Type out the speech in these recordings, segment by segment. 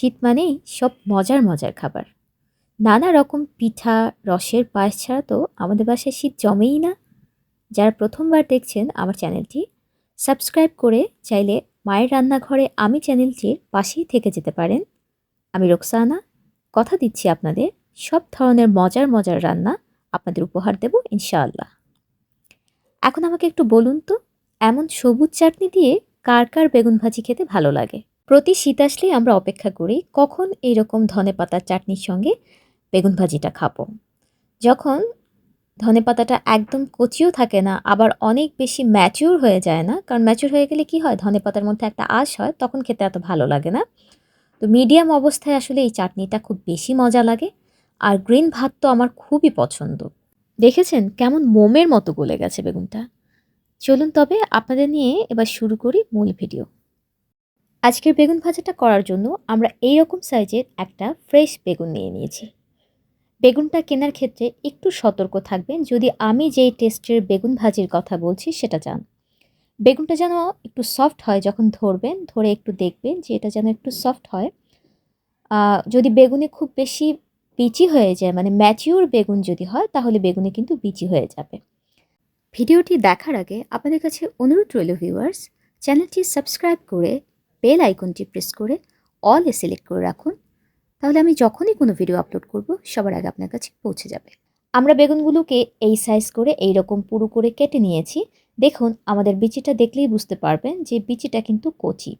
শীত মানেই সব মজার মজার খাবার। নানা রকম পিঠা, রসের পায়েস ছাড়া তো আমাদের বাসায় শীত জমেই না। যারা প্রথমবার দেখছেন আমার চ্যানেলটি, সাবস্ক্রাইব করে চাইলে মায়ের রান্নাঘরে আমি চ্যানেলটির পাশেই থেকে যেতে পারেন। আমি রোকসানা, কথা দিচ্ছি আপনাদের, সব ধরনের মজার মজার রান্না আপনাদের উপহার দেব ইনশাআল্লাহ। এখন আমাকে একটু বলুন তো, এমন সবুজ চাটনি দিয়ে কার কার বেগুন ভাজি খেতে ভালো লাগে? প্রতি শীত আসলেই আমরা অপেক্ষা করি কখন এইরকম ধনে পাতার চাটনির সঙ্গে বেগুন ভাজিটা খাব। যখন ধনে পাতাটা একদম কচিও থাকে না, আবার অনেক বেশি ম্যাচিউর হয়ে যায় না, কারণ ম্যাচিউর হয়ে গেলে কি হয়, ধনে পাতার মধ্যে একটা আঁশ হয়, তখন খেতে এত ভালো লাগে না। তো মিডিয়াম অবস্থায় আসলে এই চাটনিটা খুব বেশি মজা লাগে, আর গ্রিন ভাত তো আমার খুবই পছন্দ। দেখেছেন কেমন মোমের মতো গলে গেছে বেগুনটা? চলুন তবে আপনাদের নিয়ে এবার শুরু করি মূল ভিডিও আজকের বেগুন ভাজাটা করার জন্য আমরা এই রকম সাইজের একটা ফ্রেশ বেগুন নিয়ে নিয়েছি। বেগুনটা কেনার ক্ষেত্রে একটু সতর্ক থাকবেন, যদি আমি যেই টেস্টের বেগুন ভাজির কথা বলছি সেটা চান। বেগুনটা যেন একটু সফট হয় যখন ধরবেন, ধরে একটু দেখবেন যে এটা যেন একটু সফট হয়। যদি বেগুনে খুব বেশি বিচি হয়ে যায় মানে ম্যাচিওর বেগুন যদি হয়, তাহলে বেগুনে কিন্তু বিচি হয়ে যাবে। ভিডিওটি দেখার আগে আপনাদের কাছে অনুরোধ রইল, ভিউয়ার্স, চ্যানেলটি সাবস্ক্রাইব করে বেল আইকনটি প্রেস করে অল এ সিলেক্ট করে রাখুন। তাহলে আমি যখনই কোনো ভিডিও আপলোড করব, সবার আগে আপনার কাছে পৌঁছে যাবে। আমরা বেগুনগুলোকে এই সাইজ করে, এই রকম পুরো করে কেটে নিয়েছি। দেখুন, আমাদের বিচিটা দেখলেই বুঝতে পারবেন যে বিচিটা কিন্তু কচি।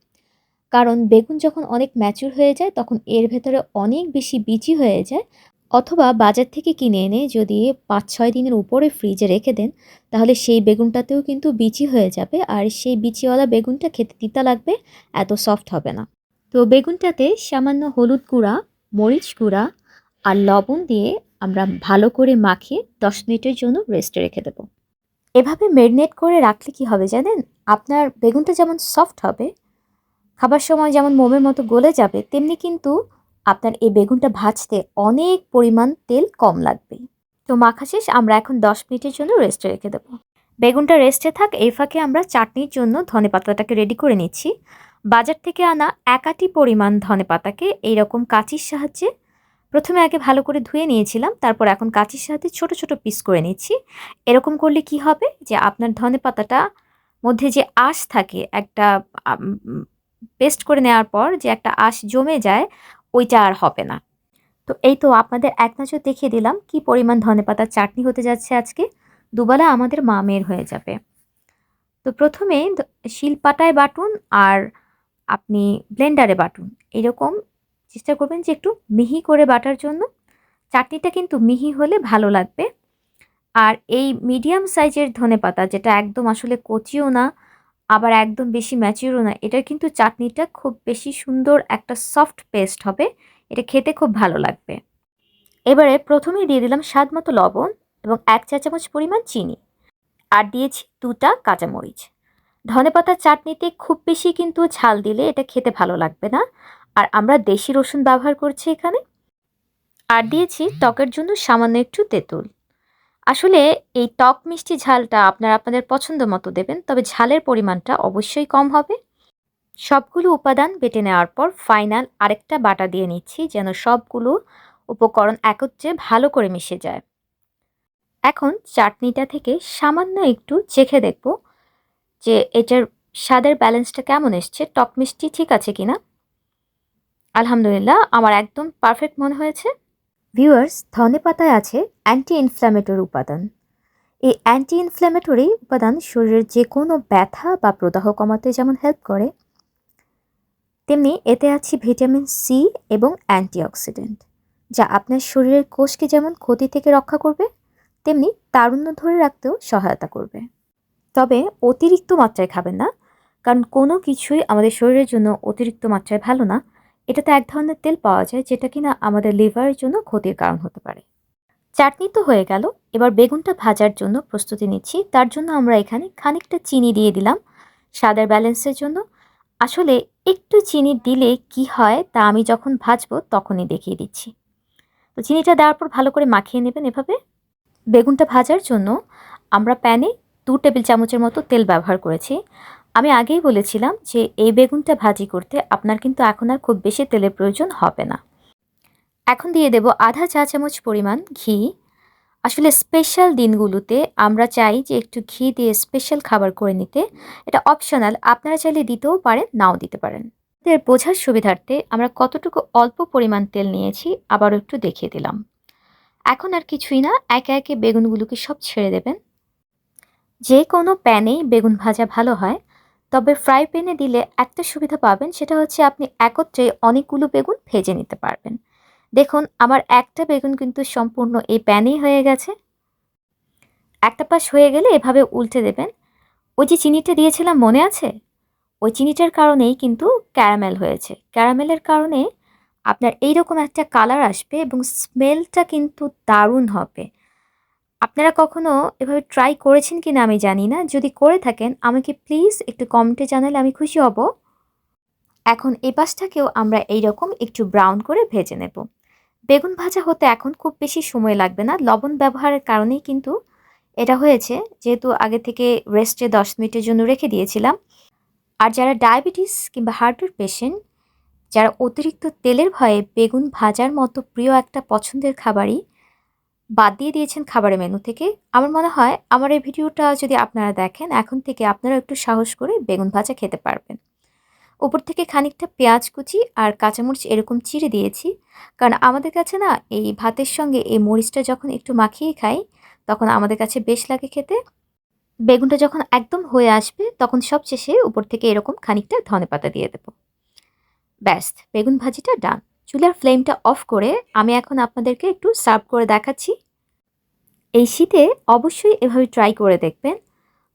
কারণ বেগুন যখন অনেক ম্যাচুর হয়ে যায়, তখন এর ভেতরে অনেক বেশি বিচি হয়ে যায়। অথবা বাজার থেকে কিনে এনে যদি পাঁচ ছয় দিনের উপরে ফ্রিজে রেখে দেন, তাহলে সেই বেগুনটাতেও কিন্তু বিচি হয়ে যাবে। আর সেই বিচিওয়ালা বেগুনটা খেতে তিতা লাগবে, এত সফট হবে না। তো বেগুনটাতে সামান্য হলুদ গুঁড়া, মরিচ গুঁড়া আর লবণ দিয়ে আমরা ভালো করে মাখিয়ে দশ মিনিটের জন্য রেস্টে রেখে দেবো। এভাবে ম্যারিনেট করে রাখলে কি হবে জানেন? আপনার বেগুনটা যেমন সফট হবে, খাবার সময় যেমন মোমের মতো গলে যাবে, তেমনি কিন্তু আপনার এই বেগুনটা ভাজতে অনেক পরিমাণ তেল কম লাগবে। তো মাখা শেষ, আমরা এখন দশ মিনিটের জন্য রেস্টে রেখে দেবো। বেগুনটা রেস্টে থাক, এই ফাঁকে আমরা চাটনির জন্য ধনে পাতাটাকে রেডি করে নিচ্ছি। বাজার থেকে আনা একাটি পরিমাণ ধনে পাতাকে এইরকম কাঁচির সাহায্যে প্রথমে আগে ভালো করে ধুয়ে নিয়েছিলাম, তারপর এখন কাঁচির সাহায্যে ছোট ছোট পিস করে নিচ্ছি। এরকম করলে কি হবে? যে আপনার ধনে পাতাটা মধ্যে যে আঁশ থাকে, একটা পেস্ট করে নেওয়ার পর যে একটা আঁশ জমে যায় ওইটা আর হবে না। তো এই তো আপনাদের এক নজর দেখিয়ে দিলাম কি পরিমাণ ধনে পাতার চাটনি হতে যাচ্ছে আজকে। দুবেলা আমাদের মা মেয়ের হয়ে যাবে। তো প্রথমে শিলপাটায় বাটুন আর আপনি ব্লেন্ডারে বাটুন। এরকম চেষ্টা করবেন যে একটু মিহি করে বাটার জন্য। চাটনিটা কিন্তু মিহি হলে ভালো লাগবে। আর এই মিডিয়াম সাইজের ধনে পাতা যেটা একদম আসলে কচিও না আবার একদম বেশি ম্যাচিউরও না। এটার কিন্তু চাটনিটা খুব বেশি সুন্দর একটা সফট পেস্ট হবে। এটা খেতে খুব ভালো লাগবে। এবারে প্রথমেই দিয়ে দিলাম স্বাদ মতো লবণ এবং এক চা চামচ পরিমাণ চিনি। আর দিয়েছি দুটা কাঁচামরিচ। ধনে পাতার চাটনিতে খুব বেশি কিন্তু ঝাল দিলে এটা খেতে ভালো লাগবে না। আর আমরা দেশি রসুন ব্যবহার করছি এখানে। আর দিয়েছি ত্বকের জন্য সামান্য একটু তেঁতুল। আসলে এই টক মিষ্টি ঝালটা আপনারা আপনাদের পছন্দ মতো দেবেন, তবে ঝালের পরিমাণটা অবশ্যই কম হবে। সবগুলো উপাদান বেটে নেওয়ার পর ফাইনাল আরেকটা বাটা দিয়ে নিচ্ছি, যেন সবগুলো উপকরণ একত্রে ভালো করে মিশে যায়। এখন চাটনিটা থেকে সামান্য একটু চেখে দেখব যে এটার স্বাদের ব্যালেন্সটা কেমন এসছে। টক মিষ্টি ঠিক আছে কিনা? আলহামদুলিল্লাহ, আমার একদম পারফেক্ট মনে হয়েছে। ভিউয়ার্স ধনে পাতায় আছে অ্যান্টি ইনফ্ল্যামেটরি উপাদান। এই অ্যান্টি ইনফ্ল্যামেটরি উপাদান শরীরের যে কোনো ব্যথা বা প্রদাহ কমাতে যেমন হেল্প করে, তেমনি এতে আছে ভিটামিন সি এবং অ্যান্টিঅক্সিডেন্ট যা আপনার শরীরের কোষকে যেমন ক্ষতি থেকে রক্ষা করবে, তেমনি তারুণ্য ধরে রাখতেও সহায়তা করবে। তবে অতিরিক্ত মাত্রায় খাবেন না, কারণ কোনো কিছুই আমাদের শরীরের জন্য অতিরিক্ত মাত্রায় ভালো না এটাতে এক ধরনের তেল পাওয়া যায় যেটা কিনা আমাদের লিভারের জন্য ক্ষতির কারণ হতে পারে। চাটনি তো হয়ে গেল, এবার বেগুনটা ভাজার জন্য প্রস্তুতি নিচ্ছি। তার জন্য আমরা এখানে খানিকটা চিনি দিয়ে দিলাম স্বাদের ব্যালেন্সের জন্য। আসলে একটু চিনি দিলে কি হয় তা আমি যখন ভাজবো তখনই দেখিয়ে দিচ্ছি। তো চিনিটা দেওয়ার পর ভালো করে মাখিয়ে নেবেন এভাবে। বেগুনটা ভাজার জন্য আমরা প্যানে দু টেবিল চামচের মতো তেল ব্যবহার করেছি। আমি আগেই বলেছিলাম যে এই বেগুনটা ভাজি করতে আপনার কিন্তু এখন আর খুব বেশি তেলের প্রয়োজন হবে না। এখন দিয়ে দেব আধা চা চামচ পরিমাণ ঘি। আসলে স্পেশাল দিনগুলোতে আমরা চাই যে একটু ঘি দিয়ে স্পেশাল খাবার করে নিতে। এটা অপশনাল আপনারা চাইলে দিতেও পারেন, নাও দিতে পারেন। এর বোঝার সুবিধার্থে আমরা কতটুকু অল্প পরিমাণ তেল নিয়েছি আবারও একটু দেখিয়ে দিলাম। এখন আর কিছুই না, একে একে বেগুনগুলোকে সব ছেড়ে দেবেন। যে কোনো প্যানেই বেগুন ভাজা ভালো হয়। তবে ফ্রাই প্যানে দিলে একটা সুবিধা পাবেন, সেটা হচ্ছে আপনি একত্রে অনেকগুলো বেগুন ভেজে নিতে পারবেন। দেখুন, আমার একটা বেগুন কিন্তু সম্পূর্ণ এই প্যানেই হয়ে গেছে। একটা পাশ হয়ে গেলে এভাবে উল্টে দেবেন। ওই যে চিনিটা দিয়েছিলাম মনে আছে? ওই চিনিটার কারণেই কিন্তু ক্যারামেল হয়েছে। ক্যারামেলের কারণে আপনার এইরকম একটা কালার আসবে এবং স্মেলটা কিন্তু দারুণ হবে। আপনারা কখনো এভাবে ট্রাই করেছেন কি না আমি জানি না। যদি করে থাকেন, আমাকে প্লিজ একটু কমেন্টে জানালে আমি খুশি হব। এখন এই পাশটাকেও আমরা এইরকম একটু ব্রাউন করে ভেজে নেব। বেগুন ভাজা হতে এখন খুব বেশি সময় লাগবে না। লবণ ব্যবহারের কারণেই কিন্তু এটা হয়েছে। যেহেতু আগে থেকে রেস্টে দশ মিনিটের জন্য রেখে দিয়েছিলাম। আর যারা ডায়াবেটিস কিংবা হার্টের পেশেন্ট যারা অতিরিক্ত তেলের ভয়ে বেগুন ভাজার মতো প্রিয় একটা পছন্দের খাবারই বাদ দিয়ে দিয়েছেন খাবারের মেনু থেকে। আমার মনে হয় আমার এই ভিডিওটা যদি আপনারা দেখেন, এখন থেকে আপনারা একটু সাহস করে বেগুন ভাজা খেতে পারবেন। উপর থেকে খানিকটা পেঁয়াজ কুচি আর কাঁচামরিচ এরকম চিড়ে দিয়েছি। কারণ আমাদের কাছে না, এই ভাতের সঙ্গে এই মরিচটা যখন একটু মাখিয়ে খাই, তখন আমাদের কাছে বেশ লাগে খেতে। বেগুনটা যখন একদম হয়ে আসবে, তখন সব শেষে উপর থেকে এরকম খানিকটা ধনে পাতা দিয়ে দেব। ব্যাস, বেগুন ভাজিটা ডান চুলার ফ্লেমটা অফ করে আমি এখন আপনাদেরকে একটু সার্ভ করে দেখাচ্ছি। এই শীতে অবশ্যই এভাবে ট্রাই করে দেখবেন।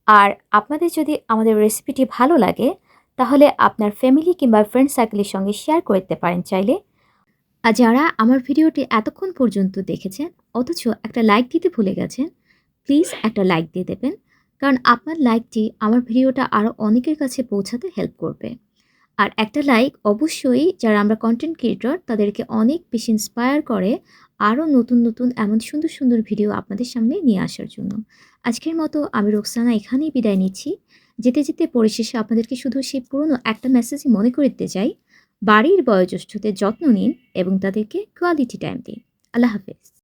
আর আপনাদের যদি আমাদের রেসিপিটি ভালো লাগে, তাহলে আপনার ফ্যামিলি কিংবা ফ্রেন্ড সার্কেলের সঙ্গে শেয়ার করতে পারেন চাইলে। আর যারা আমার ভিডিওটি এতক্ষণ পর্যন্ত দেখেছেন, অথচ একটা লাইক দিতে ভুলে গেছেন, প্লিজ একটা লাইক দিয়ে দেবেন। কারণ আপনার লাইকটি আমার ভিডিওটা আরও অনেকের কাছে পৌঁছাতে হেল্প করবে। আর একটা লাইক অবশ্যই যারা আমরা কন্টেন্ট ক্রিয়েটর তাদেরকে অনেক বেশি ইন্সপায়ার করে আরও নতুন নতুন এমন সুন্দর সুন্দর ভিডিও আপনাদের সামনে নিয়ে আসার জন্য। আজকের মতো আমি রোকসানা এখানেই বিদায় নিচ্ছি। যেতে যেতে পরিশেষে আপনাদেরকে শুধু সেই পুরনো একটা মেসেজই মনে করে দিতে চাই, বাড়ির বয়োজ্যেষ্ঠদের যত্ন নিন এবং তাদেরকে কোয়ালিটি টাইম দিন। আল্লাহ হাফেজ।